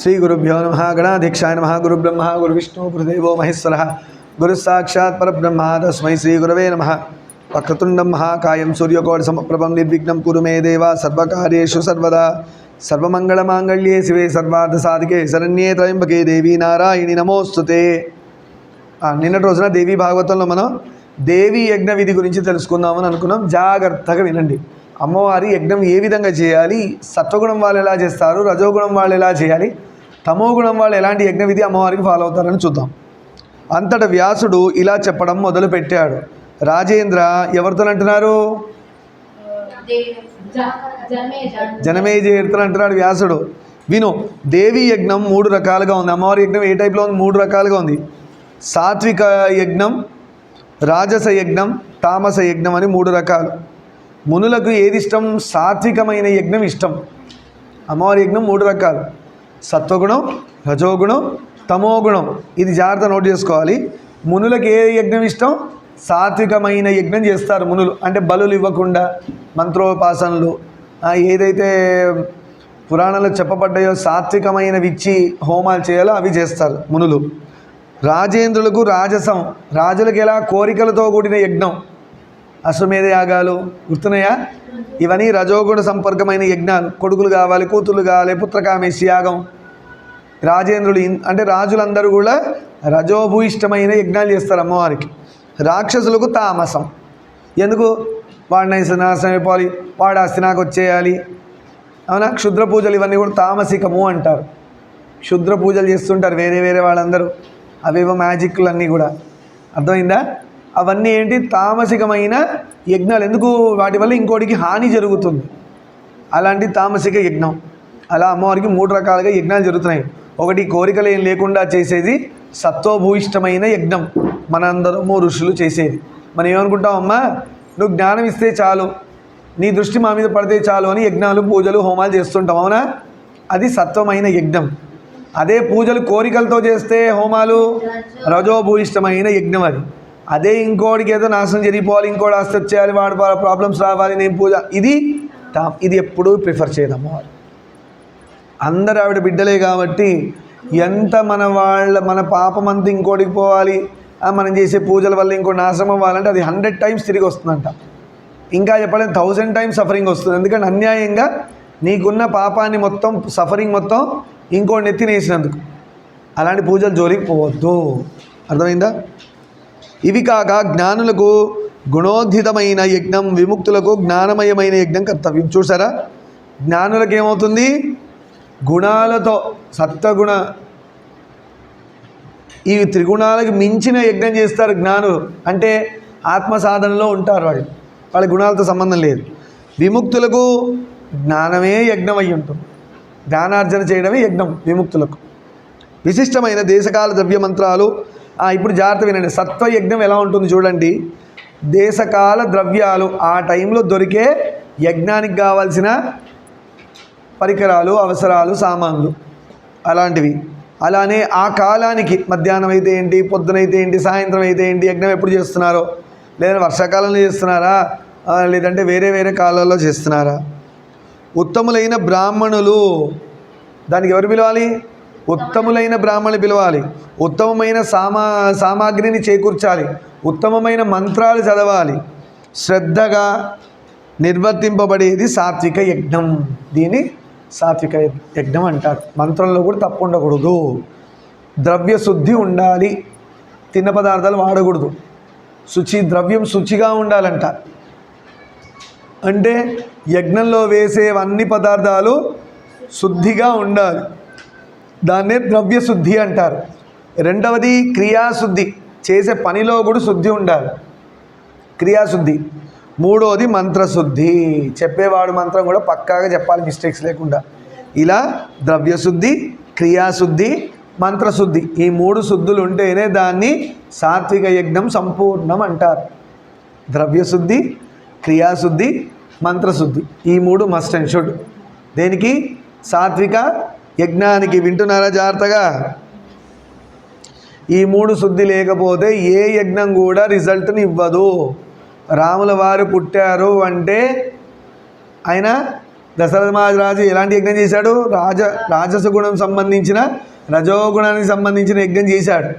శ్రీ గురుభ్యో నమ గణాధీక్షాయ నమ గురు గురు విష్ణు గురుదేవో మహేశ్వర గురు సాక్షాత్ పరబ్రహ్మ తస్మై శ్రీ గురవే నమ వక్రతుండం మహాకాయం సూర్యకోటి సమప్రభం నిర్విఘ్నం కురు మే దేవా సర్వకార్యేషు సర్వదా సర్వమంగళమాంగళ్యే శివే సర్వార్థ సాధికే శరణ్యే త్రయంబకే దేవి నారాయణి నమోస్తుతే నిన్నటి రోజున దేవి భాగవతంలో మనం దేవి యజ్ఞ విధి గురించి తెలుసుకుందామని అనుకున్నాం. జాగ్రత్తగా వినండి. అమ్మవారి యజ్ఞం ఏ విధంగా చేయాలి? సత్వగుణం వాళ్ళు ఎలా చేస్తారు? రజోగుణం వాళ్ళు ఎలా చేయాలి? తమో గుణం వాళ్ళు ఎలాంటి యజ్ఞ విధి అమ్మవారికి ఫాలో అవుతారని చూద్దాం. అంతట వ్యాసుడు ఇలా చెప్పడం మొదలు పెట్టాడు రాజేంద్ర ఎవరితో అంటున్నారు? జనమేజయుడితో అంటున్నాడు వ్యాసుడు. విను దేవి యజ్ఞం మూడు రకాలుగా ఉంది. అమ్మవారి యజ్ఞం ఏ టైప్లో ఉంది? మూడు రకాలుగా ఉంది. సాత్విక యజ్ఞం రాజస యజ్ఞం తామస యజ్ఞం అని మూడు రకాలు. మునులకు ఏది ఇష్టం? సాత్వికమైన యజ్ఞం ఇష్టం. అమ్మవారి యజ్ఞం మూడు రకాలు. సత్వగుణం రజోగుణం తమోగుణం. ఇది జాగ్రత్త నోట్ చేసుకోవాలి. మునులకు ఏ యజ్ఞం ఇష్టం? సాత్వికమైన యజ్ఞం చేస్తారు మునులు. అంటే బలులు ఇవ్వకుండా మంత్రోపాసనలు ఏదైతే పురాణంలో చెప్పబడ్డాయో సాత్వికమైనవి ఇచ్చి హోమాలు చేయాలో అవి చేస్తారు మునులు. రాజేంద్రులకు రాజసం. రాజులకు ఎలా కోరికలతో కూడిన యజ్ఞం? అశ్వమేధ యాగాలు గుర్తున్నాయా? ఇవన్నీ రజోగుణ సంపర్కమైన యజ్ఞాలు. కొడుకులు కావాలి కూతుర్లు కావాలి పుత్రకామేశి యాగం. రాజేంద్రుడు అంటే రాజులందరూ కూడా రజోభూయిష్టమైన యజ్ఞాలు చేస్తారు అమ్మవారికి. రాక్షసులకు తామసం. ఎందుకు? వాడిని నాశనం అయిపోవాలి వాడు ఆస్తి నాకు వచ్చేయాలి. అవునా? క్షుద్ర పూజలు ఇవన్నీ కూడా తామసికము అంటారు. క్షుద్ర పూజలు చేస్తుంటారు వేరే వేరే వాళ్ళందరూ. అవేవో మ్యాజిక్లు అన్నీ కూడా. అర్థమైందా? అవన్నీ ఏంటి? తామసికమైన యజ్ఞాలు. ఎందుకు? వాటి వల్ల ఇంకోటికి హాని జరుగుతుంది. అలాంటి తామసిక యజ్ఞం. అలా అమ్మవారికి మూడు రకాలుగా యజ్ఞాలు జరుగుతున్నాయి. ఒకటి కోరికలు ఏం లేకుండా చేసేది సత్వభూయిష్టమైన యజ్ఞం. మనందరము ఋషులు చేసేది. మనం ఏమనుకుంటాం? అమ్మా నువ్వు జ్ఞానం ఇస్తే చాలు. నీ దృష్టి మా మీద పడితే చాలు అని యజ్ఞాలు పూజలు హోమాలు చేస్తుంటాం. అవునా? అది సత్వమైన యజ్ఞం. అదే పూజలు కోరికలతో చేస్తే హోమాలు రజోభూయిష్టమైన యజ్ఞం అది. అదే ఇంకోడికి ఏదో నాశనం జరిగిపోవాలి ఇంకోటి ఆస్తి వచ్చేయాలి వాడి ప్రాబ్లమ్స్ రావాలి నేను పూజ. ఇది ఇది ఎప్పుడూ ప్రిఫర్ చేయదు అందరు ఆవిడ బిడ్డలే కాబట్టి ఎంత మన వాళ్ళ మన పాపం అంతా ఇంకోటికి పోవాలి మనం చేసే పూజల వల్ల ఇంకో నాశనం అవ్వాలంటే అది హండ్రెడ్ టైమ్స్ తిరిగి వస్తుందంట. ఇంకా చెప్పాలంటే థౌజండ్ టైమ్స్ సఫరింగ్ వస్తుంది. ఎందుకంటే అన్యాయంగా నీకున్న పాపాన్ని మొత్తం సఫరింగ్ మొత్తం ఇంకోటి నెత్తినేసినందుకు అలాంటి పూజలు జోలికి పోవద్దు. అర్థమైందా? ఇవి కాక జ్ఞానులకు గుణోద్ధితమైన యజ్ఞం విముక్తులకు జ్ఞానమయమైన యజ్ఞం కర్తవ్యం. చూసారా జ్ఞానులకు ఏమవుతుంది గుణాలతో సత్వగుణ. ఈ త్రిగుణాలకు మించిన యజ్ఞం చేస్తారు జ్ఞానులు. అంటే ఆత్మ సాధనలో ఉంటారు వాళ్ళు. వాళ్ళ గుణాలతో సంబంధం లేదు. విముక్తులకు జ్ఞానమే యజ్ఞం అయి ఉంటుంది. జ్ఞానార్జన చేయడమే యజ్ఞం విముక్తులకు. విశిష్టమైన దేశకాల ద్రవ్య మంత్రాలు ఇప్పుడు జాగ్రత్త వినండి. సత్వ యజ్ఞం ఎలా ఉంటుంది చూడండి. దేశకాల ద్రవ్యాలు ఆ టైంలో దొరికే యజ్ఞానికి కావాల్సిన పరికరాలు అవసరాలు సామాన్లు అలాంటివి. అలానే ఆ కాలానికి మధ్యాహ్నం అయితే ఏంటి పొద్దునైతే ఏంటి సాయంత్రం అయితే ఏంటి యజ్ఞం ఎప్పుడు చేస్తున్నారో? లేదా వర్షాకాలంలో చేస్తున్నారా? లేదంటే వేరే వేరే కాలాల్లో చేస్తున్నారా? ఉత్తములైన బ్రాహ్మణులు దానికి ఎవరు పిలవాలి? ఉత్తములైన బ్రాహ్మణులు పిలవాలి. ఉత్తమమైన సామా సామాగ్రిని చేకూర్చాలి. ఉత్తమమైన మంత్రాలు చదవాలి. శ్రద్ధగా నిర్వర్తింపబడేది సాత్విక యజ్ఞం. దీన్ని సాత్విక యజ్ఞం అంటారు. మంత్రంలో కూడా తప్పు ఉండకూడదు. ద్రవ్య శుద్ధి ఉండాలి. తిన్న పదార్థాలు వాడకూడదు. శుచి ద్రవ్యం శుచిగా ఉండాలంట. అంటే యజ్ఞంలో వేసేవన్నీ పదార్థాలు శుద్ధిగా ఉండాలి. దాన్నే ద్రవ్యశుద్ధి అంటారు. రెండవది క్రియాశుద్ధి. చేసే పనిలో కూడా శుద్ధి ఉండాలి. క్రియాశుద్ధి. మూడోది మంత్రశుద్ధి. చెప్పేవాడు మంత్రం కూడా పక్కాగా చెప్పాలి మిస్టేక్స్ లేకుండా. ఇలా ద్రవ్యశుద్ధి క్రియాశుద్ధి మంత్రశుద్ధి ఈ మూడు శుద్ధులు ఉంటేనే దాన్ని సాత్విక యజ్ఞం సంపూర్ణం అంటారు. ద్రవ్యశుద్ధి క్రియాశుద్ధి మంత్రశుద్ధి ఈ మూడు మస్ట్ అండ్ షుడ్ దేనికి? సాత్విక యజ్ఞానికి వింటున్నారా జాగ్రత్తగా? ఈ మూడు శుద్ధి లేకపోతే ఏ యజ్ఞం కూడా రిజల్ట్ని ఇవ్వదు. రాముల వారు పుట్టారు అంటే ఆయన దశరథ మహారాజు ఎలాంటి యజ్ఞం చేశాడు? రాజ రాజస గుణం సంబంధించిన రజోగుణానికి సంబంధించిన యజ్ఞం చేశాడు.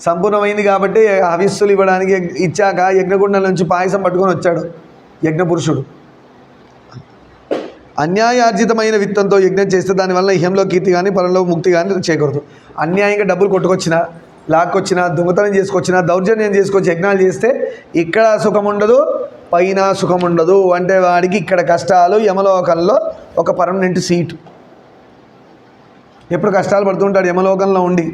సంపూర్ణమైంది కాబట్టి హవిస్సులు ఇవ్వడానికి ఇచ్చాక యజ్ఞగుండం నుంచి పాయసం పట్టుకొని వచ్చాడు యజ్ఞపురుషుడు. అన్యాయార్జితమైన విత్తంతో యజ్ఞం చేస్తే దానివల్ల ఇహంలో కీర్తి కానీ పరంలో ముక్తి కానీ చేయకూడదు అన్యాయంగా డబ్బులు కొట్టుకొచ్చినా లాక్కొచ్చినా దొంగతనం చేసుకొచ్చినా దౌర్జన్యం చేసుకొచ్చి యజ్ఞాలు చేస్తే ఇక్కడ సుఖం ఉండదు పైన సుఖం ఉండదు. అంటే వాడికి ఇక్కడ కష్టాలు యమలోకంలో ఒక పర్మనెంట్ సీటు. ఎప్పుడు కష్టాలు పడుతుంటాడు యమలోకంలో ఉండి.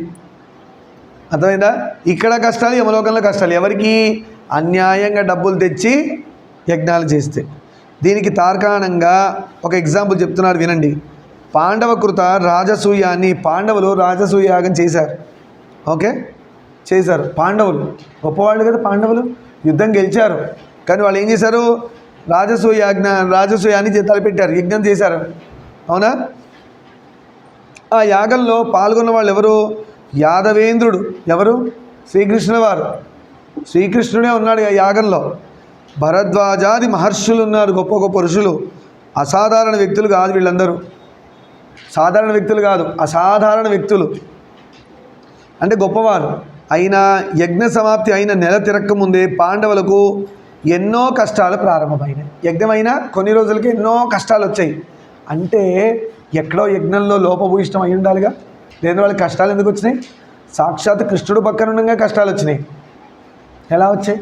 అర్థమైందా? ఇక్కడ కష్టాలు యమలోకంలో కష్టాలు. ఎవరికి? అన్యాయంగా డబ్బులు తెచ్చి యజ్ఞాలు చేస్తే. దీనికి తార్కాణంగా ఒక ఎగ్జాంపుల్ చెప్తున్నాడు వినండి. పాండవ కృత రాజసూయాన్ని పాండవులు రాజసూయాగం చేశారు. ఓకే? చేశారు. పాండవులు. గొప్పవాళ్ళు కదా పాండవులు. యుద్ధం గెలిచారు. కానీ వాళ్ళు ఏం చేశారు? రాజసూయాజ్ఞ రాజసూయాన్ని తలపెట్టారు. యజ్ఞం చేశారు. అవునా? ఆ యాగంలో పాల్గొన్న వాళ్ళు ఎవరు? యాదవేంద్రుడు. ఎవరు? శ్రీకృష్ణుల వారు. శ్రీకృష్ణుడే ఉన్నాడు ఆ యాగంలో. భరద్వాజాది మహర్షులు ఉన్నారు గొప్ప గొప్ప ఋషులు అసాధారణ వ్యక్తులు కాదు వీళ్ళందరూ. సాధారణ వ్యక్తులు కాదు అసాధారణ వ్యక్తులు. అంటే గొప్పవారు. అయినా యజ్ఞ సమాప్తి అయిన నెల తిరక్క ముందే పాండవులకు ఎన్నో కష్టాలు ప్రారంభమైనాయి. యజ్ఞమైనా కొన్ని రోజులకి ఎన్నో కష్టాలు వచ్చాయి అంటే ఎక్కడో యజ్ఞంలో లోపభూయిష్టం అయి ఉండాలిగా. లేని వాళ్ళకి కష్టాలు ఎందుకు వచ్చినాయి? సాక్షాత్ కృష్ణుడు పక్కన ఉండగా కష్టాలు వచ్చినాయి ఎలా వచ్చాయి?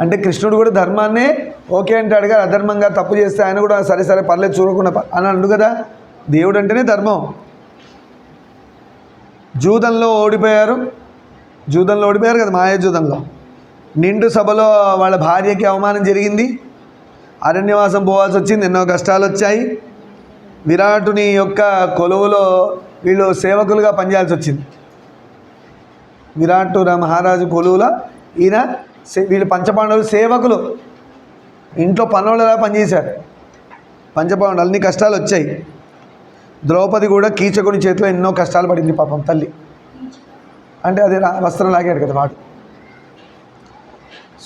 అంటే కృష్ణుడు కూడా ధర్మాన్నే ఓకే అంటాడు కదా అధర్మంగా తప్పు చేస్తే ఆయన కూడా సరే సరే పర్లేదు చూడకుండా అని అండు కదా. దేవుడు అంటేనే ధర్మం. జూదంలో ఓడిపోయారు. జూదంలో ఓడిపోయారు కదా మాయాజూదంలో నిండు సభలో వాళ్ళ భార్యకి అవమానం జరిగింది. అరణ్యవాసం పోవాల్సి వచ్చింది ఎన్నో కష్టాలు వచ్చాయి. విరాటుని యొక్క కొలువులో వీళ్ళు సేవకులుగా పనిచేయాల్సి వచ్చింది. విరాట్ మహారాజు కొలువులో ఈయన వీళ్ళు పంచపాండవులు సేవకులు. ఇంట్లో పనులలా పనిచేశారు? పంచపాండవులు అన్ని కష్టాలు వచ్చాయి. ద్రౌపది కూడా కీచకుని చేతిలో ఎన్నో కష్టాలు పడింది పాపం తల్లి. అంటే అది రా- వస్త్రం లాగాడు కదా వాడు.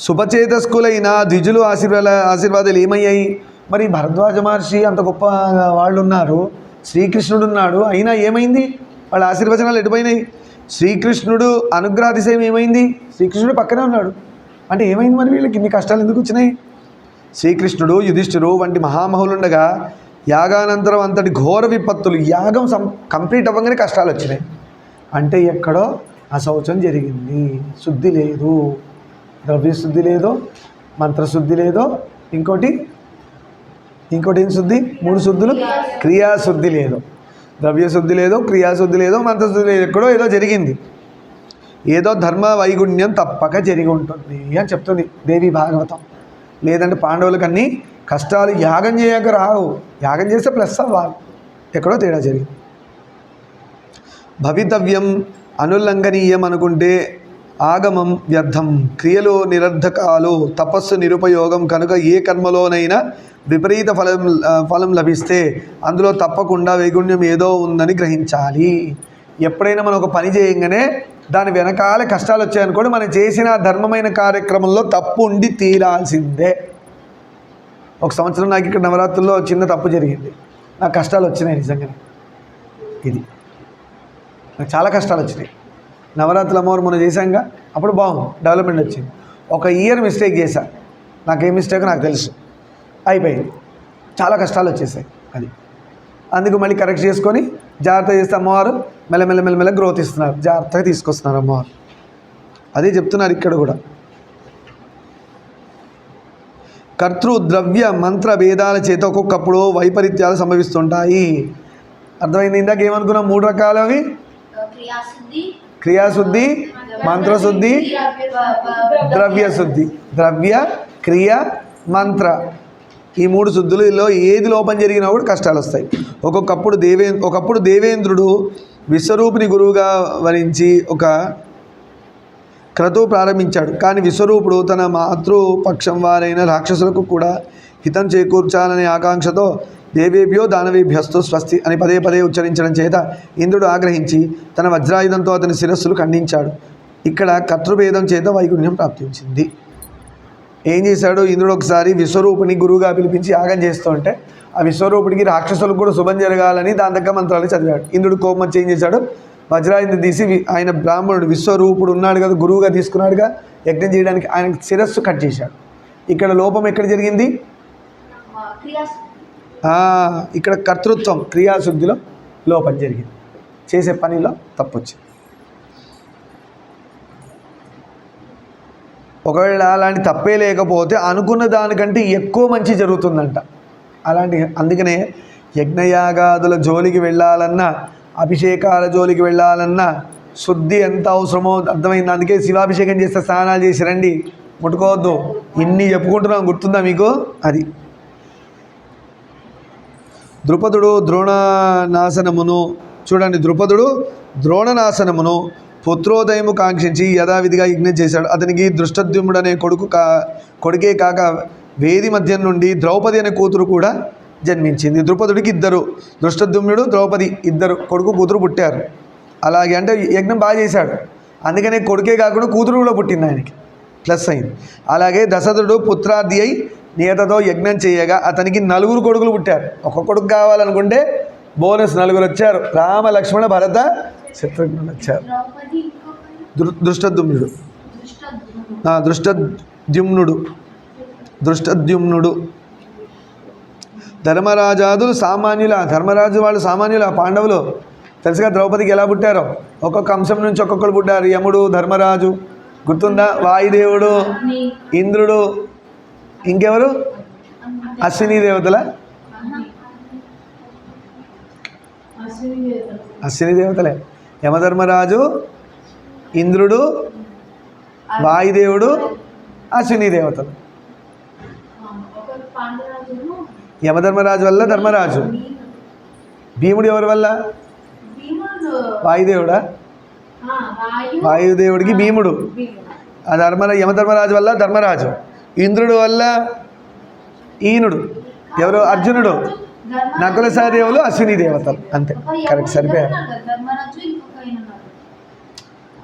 శుభచేతస్కులైన ద్విజులు ఆశీర్వాద ఆశీర్వాదాలు ఏమయ్యాయి? మరి భరద్వాజ మహర్షి అంత గొప్ప వాళ్ళు ఉన్నారు శ్రీకృష్ణుడు ఉన్నాడు అయినా ఏమైంది? వాళ్ళ ఆశీర్వచనాలు ఎటుపోయినాయి? శ్రీకృష్ణుడు అనుగ్రహాతిశయం ఏమైంది? శ్రీకృష్ణుడు పక్కనే ఉన్నాడు. అంటే ఏమైంది మరి వీళ్ళకి? ఇన్ని కష్టాలు ఎందుకు వచ్చినాయి? శ్రీకృష్ణుడు యుధిష్ఠుడు వంటి మహామహులుండగా యాగానంతరం అంతటి ఘోర విపత్తులు యాగం సం కంప్లీట్ అవ్వగానే కష్టాలు వచ్చినాయి. అంటే ఎక్కడో అశౌచం జరిగింది. శుద్ధి లేదు. ద్రవ్యశుద్ధి లేదో మంత్రశుద్ధి లేదో ఇంకోటి ఇంకోటి ఏం శుద్ధి? మూడు శుద్ధులు? క్రియాశుద్ధి లేదు. ద్రవ్యశుద్ధి లేదో క్రియాశుద్ధి లేదో మంత్రశుద్ధి లేదు ఎక్కడో ఏదో జరిగింది. ఏదో ధర్మ వైగుణ్యం తప్పక జరిగి ఉంటుంది అని చెప్తుంది దేవి భాగవతం. లేదంటే పాండవులకు కష్టాలు యాగం చేయక రావు. యాగం చేస్తే ప్లస్ అవ్వాలి. ఎక్కడో తేడా జరిగింది. భవితవ్యం అనుల్లంఘనీయం అనుకుంటే ఆగమం వ్యర్థం. క్రియలు నిరర్ధకాలు తపస్సు నిరుపయోగం కనుక ఏ కర్మలోనైనా విపరీత ఫలం ఫలం లభిస్తే అందులో తప్పకుండా వైగుణ్యం ఏదో ఉందని గ్రహించాలి. ఎప్పుడైనా మనం ఒక పని చేయగానే దాని వెనకాల కష్టాలు వచ్చాయనుకోండి మనం చేసిన ధర్మమైన కార్యక్రమంలో తప్పు ఉండి తీరాల్సిందే. ఒక సంవత్సరం నాకు ఇక్కడ నవరాత్రుల్లో చిన్న తప్పు జరిగింది. నాకు కష్టాలు వచ్చినాయి నిజంగానే. ఇది. నాకు చాలా కష్టాలు వచ్చినాయి నవరాత్రులు అమ్మవారు మొన్న చేశాంగా అప్పుడు బాగుంది డెవలప్మెంట్ వచ్చింది. ఒక ఇయర్ మిస్టేక్ చేశా. నాకేం మిస్టేక్ నాకు తెలుసు. అయిపోయింది. చాలా కష్టాలు వచ్చేసాయి అది. అందుకు మళ్ళీ కరెక్ట్ చేసుకొని జాగ్రత్త చేస్తే అమ్మవారు మెల్లమెల్ల మెల్లమెల్ల గ్రోత్ ఇస్తున్నారు. జాగ్రత్తగా తీసుకొస్తున్నారు అమ్మవారు. అదే చెప్తున్నారు ఇక్కడ కూడా. కర్తృ ద్రవ్య మంత్ర భేదాల చేత ఒక్కొక్కప్పుడు వైపరీత్యాలు సంభవిస్తుంటాయి. అర్థమైంది ఇందాక ఏమనుకున్నాం? మూడు రకాలు అవి. క్రియాశుద్ధి మంత్రశుద్ధి ద్రవ్య శుద్ధి ద్రవ్య క్రియ మంత్ర. ఈ మూడు శుద్ధులలో ఏది లోపం జరిగినా కూడా కష్టాలు వస్తాయి. ఒక్కొక్కప్పుడు దేవే ఒకప్పుడు దేవేంద్రుడు విశ్వరూపిని గురువుగా వరించి ఒక క్రతువు ప్రారంభించాడు. కానీ విశ్వరూపుడు తన మాతృపక్షం వారైన రాక్షసులకు కూడా హితం చేకూర్చాలనే ఆకాంక్షతో దేవేభ్యో దానవేభ్యస్తు స్వస్తి అని పదే పదే ఉచ్చరించడం చేత ఇంద్రుడు ఆగ్రహించి తన వజ్రాయుధంతో అతని శిరస్సులు ఖండించాడు. ఇక్కడ కర్తృభేదం చేత వైగుణ్యం ప్రాప్తించింది. ఏం చేశాడు ఇంద్రుడు ఒకసారి విశ్వరూపుని గురువుగా పిలిపించి యాగం చేస్తుంటే ఆ విశ్వరూపుడికి రాక్షసులకు కూడా శుభం జరగాలని దాని దగ్గర మంత్రాలు చదివాడు. ఇంద్రుడు కోపం వచ్చి ఏం చేశాడు? వజ్రాయుధం తీసి ఆయన బ్రాహ్మణుడు విశ్వరూపుడు ఉన్నాడు కదా గురువుగా తీసుకున్నాడుగా యజ్ఞం చేయడానికి ఆయన శిరస్సు కట్ చేశాడు. ఇక్కడ లోపం ఎక్కడ జరిగింది? ఇక్కడ కర్తృత్వం క్రియాశుద్ధిలో లోపం జరిగింది. చేసే పనిలో తప్పొచ్చింది ఒకవేళ అలాంటి తప్పే లేకపోతే అనుకున్న దానికంటే ఎక్కువ మంచి జరుగుతుందంట. అలాంటి అందుకనే యజ్ఞయాగాదుల జోలికి వెళ్ళాలన్నా అభిషేకాల జోలికి వెళ్ళాలన్నా శుద్ధి ఎంత అవసరమో అర్థమైంది. అందుకే శివాభిషేకం చేస్తే స్నానాలు చేసి రండి. ముట్టుకోవద్దు. ఇన్ని చెప్పుకుంటున్నాం గుర్తుందా మీకు? అది. ద్రుపదుడు ద్రోణనాశనమును చూడండి ద్రుపదుడు ద్రోణనాశనమును పుత్రోదయము కాంక్షించి యథావిధిగా యజ్ఞం చేశాడు. అతనికి దృష్టద్యుముడు అనే కొడుకు కా కొడుకే కాక వేది మధ్యం నుండి ద్రౌపది అనే కూతురు కూడా జన్మించింది. ద్రుపదుడికి ఇద్దరు దృష్టద్యుమ్నుడు ద్రౌపది ఇద్దరు కొడుకు కూతురు పుట్టారు. అలాగే అంటే యజ్ఞం బాగా చేశాడు. అందుకనే కొడుకే కాకుండా కూతురు కూడా పుట్టింది ఆయనకి. ప్లస్ అయింది. అలాగే దశరథుడు పుత్రాది అయి నేతతో యజ్ఞం చేయగా అతనికి నలుగురు కొడుకులు పుట్టారు. ఒక కొడుకు కావాలనుకుంటే బోనస్ నలుగురు వచ్చారు. రామ లక్ష్మణ భరత శత్రుఘ్నుడు వచ్చారు దృ దృష్టద్యుమ్నుడు. దృష్టద్యుమ్నుడు. దృష్టద్యుమ్నుడు. ధర్మరాజాదులు సామాన్యుల ధర్మరాజు వాళ్ళు సామాన్యుల పాండవులు. తెలుసుగా ద్రౌపదికి ఎలా పుట్టారో? ఒక్కొక్క అంశం నుంచి ఒక్కొక్కరు పుట్టారు. యముడు ధర్మరాజు. గుర్తుందా? వాయుదేవుడు ఇంద్రుడు. ఇంకెవరు? అశ్విని దేవతల? అశ్విని దేవతలే. యమధర్మరాజు ఇంద్రుడు వాయుదేవుడు అశ్విని దేవతలు. యమధర్మరాజు వల్ల ధర్మరాజు. భీముడు ఎవరి వల్ల? వాయుదేవుడా? వాయుదేవుడికి భీముడు. ఆ ధర్మ యమధర్మరాజు వల్ల ధర్మరాజు. ఇంద్రుడు వల్ల ఈనుడు. ఎవరు? అర్జునుడు. నకుల సహదేవులు అశ్విని దేవతలు. అంతే. కరెక్ట్ సరిపోయారు.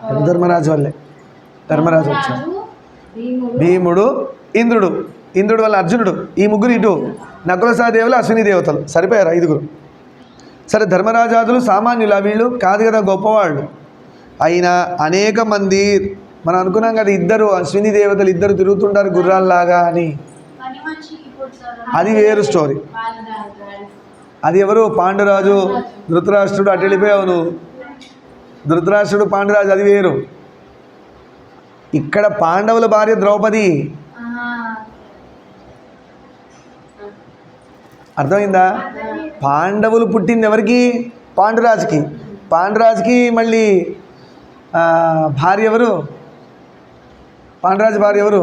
ధర్మరాజు వల్లే. ధర్మరాజు వచ్చాడు. భీముడు. ఇంద్రుడు. ఇంద్రుడు వల్ల అర్జునుడు. ఈ ముగ్గురు ఇటు నకుల సహదేవులు అశ్విని దేవతలు. సరిపోయారు ఐదుగురు? సరే ధర్మరాజాదులు సామాన్యుల వీళ్ళు? కాదు కదా గొప్పవాళ్ళు. అయినా అనేక మంది మనం అనుకున్నాం కదా ఇద్దరు అశ్విని దేవతలు ఇద్దరు తిరుగుతుంటారు గుర్రాల్లాగా అని. అది వేరు స్టోరీ. అది ఎవరు? పాండురాజు. ధృతరాష్ట్రుడు అటు వెళ్ళిపోయావు నువ్వు. ధృతరాష్ట్రుడు పాండురాజు అది వేరు. ఇక్కడ పాండవుల భార్య ద్రౌపది. అర్థమైందా? పాండవులు పుట్టింది ఎవరికి? పాండురాజుకి. పాండురాజుకి మళ్ళీ భార్య ఎవరు? పాండురాజు భార్య ఎవరు?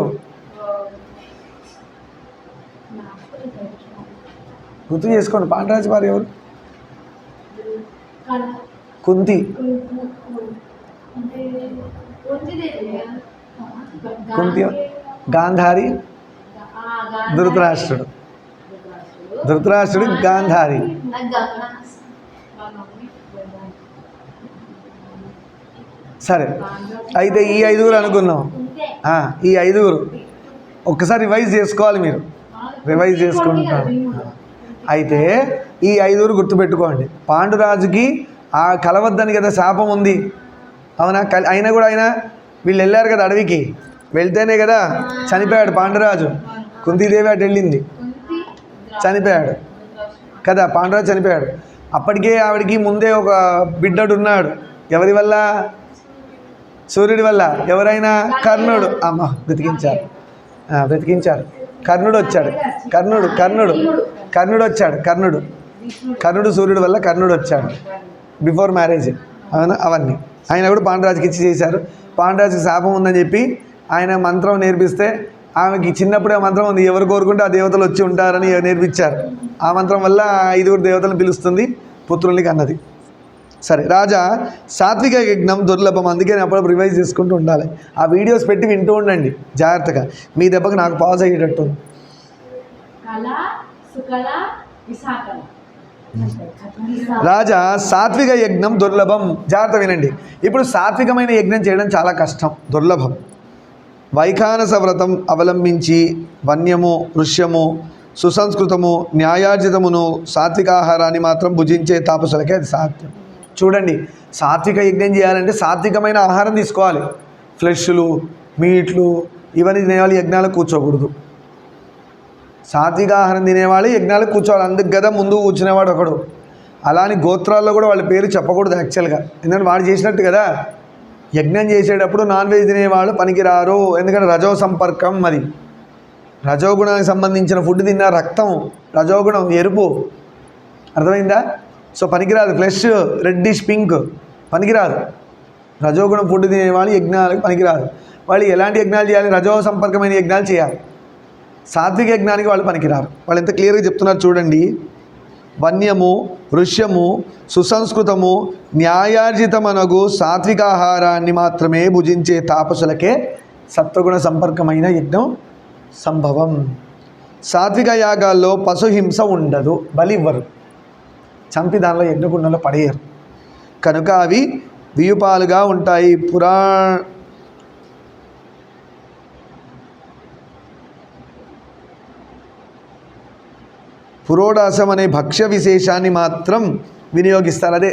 గుర్తు చేసుకోండి పాండురాజు భార్య ఎవరు? కుంతి. కుంతి. గాంధారి. ధృతరాష్ట్రుడు. ధృతరాష్ట్రుడు. గాంధారి. సరే అయితే ఈ ఐదుగురు అనుకున్నాం. ఈ ఐదుగురు. ఒక్కసారి రివైజ్ చేసుకోవాలి మీరు. రివైజ్ చేసుకుంటారు అయితే ఈ ఐదుగురు గుర్తుపెట్టుకోండి. పాండురాజుకి ఆ కలవద్దని కదా శాపం ఉంది. అవునా? క అయినా కూడా ఆయన వీళ్ళు వెళ్ళారు కదా అడవికి. వెళ్తేనే కదా చనిపోయాడు పాండరాజు. కుంతీదేవి అటు వెళ్ళింది. చనిపోయాడు. కదా పాండరాజు చనిపోయాడు. అప్పటికే ఆవిడికి ముందే ఒక బిడ్డడు ఉన్నాడు ఎవరి వల్ల? సూర్యుడి వల్ల. ఎవరైనా కర్ణుడు. అమ్మ బ్రతికించారు. బ్రతికించారు. కర్ణుడు వచ్చాడు. కర్ణుడు కర్ణుడు. కర్ణుడు వచ్చాడు. కర్ణుడు. కర్ణుడు సూర్యుడు వల్ల కర్ణుడు వచ్చాడు. Before marriage. అవునా? అవన్నీ. ఆయన కూడా పాండరాజుకి ఇచ్చి చేశారు. పాండరాజుకి శాపం ఉందని చెప్పి ఆయన మంత్రం నేర్పిస్తే ఆమెకి చిన్నప్పుడే మంత్రం ఉంది. ఎవరు కోరుకుంటే ఆ దేవతలు వచ్చి ఉంటారని నేర్పించారు. ఆ మంత్రం వల్ల ఐదుగురు దేవతలను పిలుస్తుంది పుత్రులకి అన్నది సరే రాజా సాత్విక యజ్ఞం దుర్లభం. అందుకే నేను అప్పుడప్పుడు రివైజ్ చేసుకుంటూ ఉండాలి. ఆ వీడియోస్ పెట్టి వింటూ ఉండండి. జాగ్రత్తగా. మీ దెబ్బకి నాకు పాజ్ అయ్యేటట్టు. కళ సుకళ రాజా సాత్విక యజ్ఞం దుర్లభం. జాగ్రత్త వినండి. ఇప్పుడు సాత్వికమైన యజ్ఞం చేయడం చాలా కష్టం దుర్లభం. వైఖానస వ్రతం అవలంబించి వన్యము ఋష్యము సుసంస్కృతము న్యాయార్జితమును సాత్విక ఆహారాన్ని మాత్రం భుజించే తాపసులకే అది సాధ్యం. చూడండి సాత్విక యజ్ఞం చేయాలంటే సాత్వికమైన ఆహారం తీసుకోవాలి. ఫ్లెష్లు మీట్లు ఇవన్నీ తినేవాళ్ళు యజ్ఞాలకు కూర్చోకూడదు. సాత్వికాహారం తినేవాళ్ళు యజ్ఞాలకు కూర్చోవాలి. అందుకు కదా ముందు కూర్చునేవాడు ఒకడు. అలాని గోత్రాల్లో కూడా వాళ్ళ పేరు చెప్పకూడదు యాక్చువల్గా ఎందుకంటే వాడు చేసినట్టు కదా. యజ్ఞం చేసేటప్పుడు నాన్ వెజ్ తినేవాళ్ళు పనికిరారు. ఎందుకంటే రజో సంపర్కం మరి రజోగుణానికి సంబంధించిన ఫుడ్ తిన్న రక్తం రజోగుణం ఎరుపు. అర్థమైందా? సో పనికిరాదు. ఫ్లెష్ రెడ్డిష్ పింక్ పనికిరాదు. రజోగుణం ఫుడ్ తినేవాళ్ళు యజ్ఞాలకు పనికిరాదు. వాళ్ళు ఎలాంటి యజ్ఞాలు చేయాలి? రజో సంపర్కమైన యజ్ఞాలు చేయాలి. సాత్విక యజ్ఞానికి వాళ్ళు పనికిరారు. వాళ్ళు ఎంత క్లియర్గా చెప్తున్నారు చూడండి. వన్యము ఋష్యము సుసంస్కృతము న్యాయార్జితమనగు సాత్వికాహారాన్ని మాత్రమే భుజించే తాపసులకే సత్వగుణ సంపర్కమైన యజ్ఞం సంభవం. సాత్విక యాగాల్లో పశుహింస ఉండదు బలి ఇవ్వరు. చంపి దానిలో యజ్ఞకుండంలో పడేయరు. కనుక అవి వియుపాలుగా ఉంటాయి. పురా పురోడాసం అనే భక్ష్య విశేషాన్ని మాత్రం వినియోగిస్తారు అదే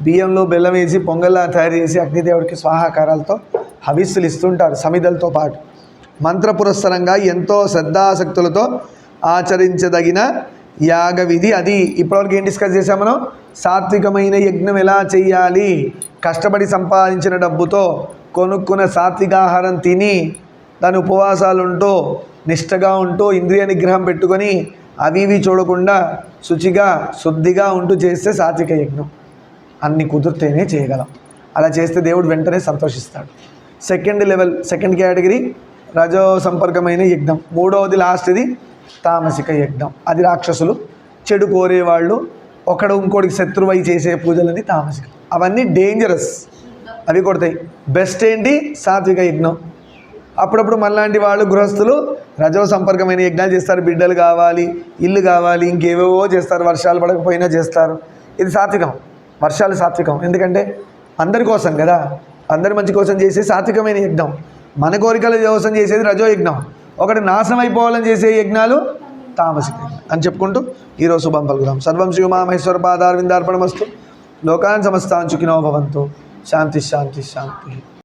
బియ్యంలో బెల్లం వేసి పొంగల్లా తయారు చేసి అగ్నిదేవుడికి స్వాహాకారాలతో హవిస్సులు ఇస్తుంటారు సమిధలతో పాటు. మంత్ర పురస్సరంగా ఎంతో శ్రద్ధాసక్తులతో ఆచరించదగిన యాగ విధి అది. ఇప్పటివరకు ఏం డిస్కస్ చేసాం మనం? సాత్వికమైన యజ్ఞం ఎలా చేయాలి కష్టపడి సంపాదించిన డబ్బుతో కొనుక్కున్న సాత్వికాహారం తిని దాని ఉపవాసాలు ఉంటూ నిష్టగా ఉంటూ ఇంద్రియ నిగ్రహం పెట్టుకొని అవి ఇవి చూడకుండా శుచిగా శుద్ధిగా ఉంటూ చేస్తే సాత్విక యజ్ఞం. అన్ని కుదిరితేనే చేయగలం. అలా చేస్తే దేవుడు వెంటనే సంతోషిస్తాడు. సెకండ్ లెవెల్ సెకండ్ కేటగిరీ రజో సంపర్కమైన యజ్ఞం. మూడవది లాస్ట్ది తామసిక యజ్ఞం. అది రాక్షసులు చెడు కోరేవాళ్ళు ఒకడు ఇంకోటికి శత్రువై చేసే పూజలని తామసిక. అవన్నీ డేంజరస్ అవి కొడతాయి. బెస్ట్ ఏంటి? సాత్విక యజ్ఞం. అప్పుడప్పుడు మనలాంటి వాళ్ళు గృహస్థులు రజో సంపర్కమైన యజ్ఞాలు చేస్తారు బిడ్డలు కావాలి ఇల్లు కావాలి ఇంకేవేవో చేస్తారు వర్షాలు పడకపోయినా చేస్తారు. ఇది సాత్వికం. వర్షాలు సాత్వికం. ఎందుకంటే అందరి కోసం కదా? అందరి మంచి కోసం చేసే సాత్వికమైన యజ్ఞం. మన కోరికల కోసం చేసేది రజో యజ్ఞం. ఒకటి నాశనం అయిపోవాలని చేసే యజ్ఞాలు తామసిక అని చెప్పుకుంటూ ఈరోజు శుభం పలుకుదాం. సర్వం శివమామహేశ్వర పాదారవిందార్పణమస్తు. లోకాన్ సమస్తాన్ చుకినో భవంతు. శాంతి శాంతి శాంతి.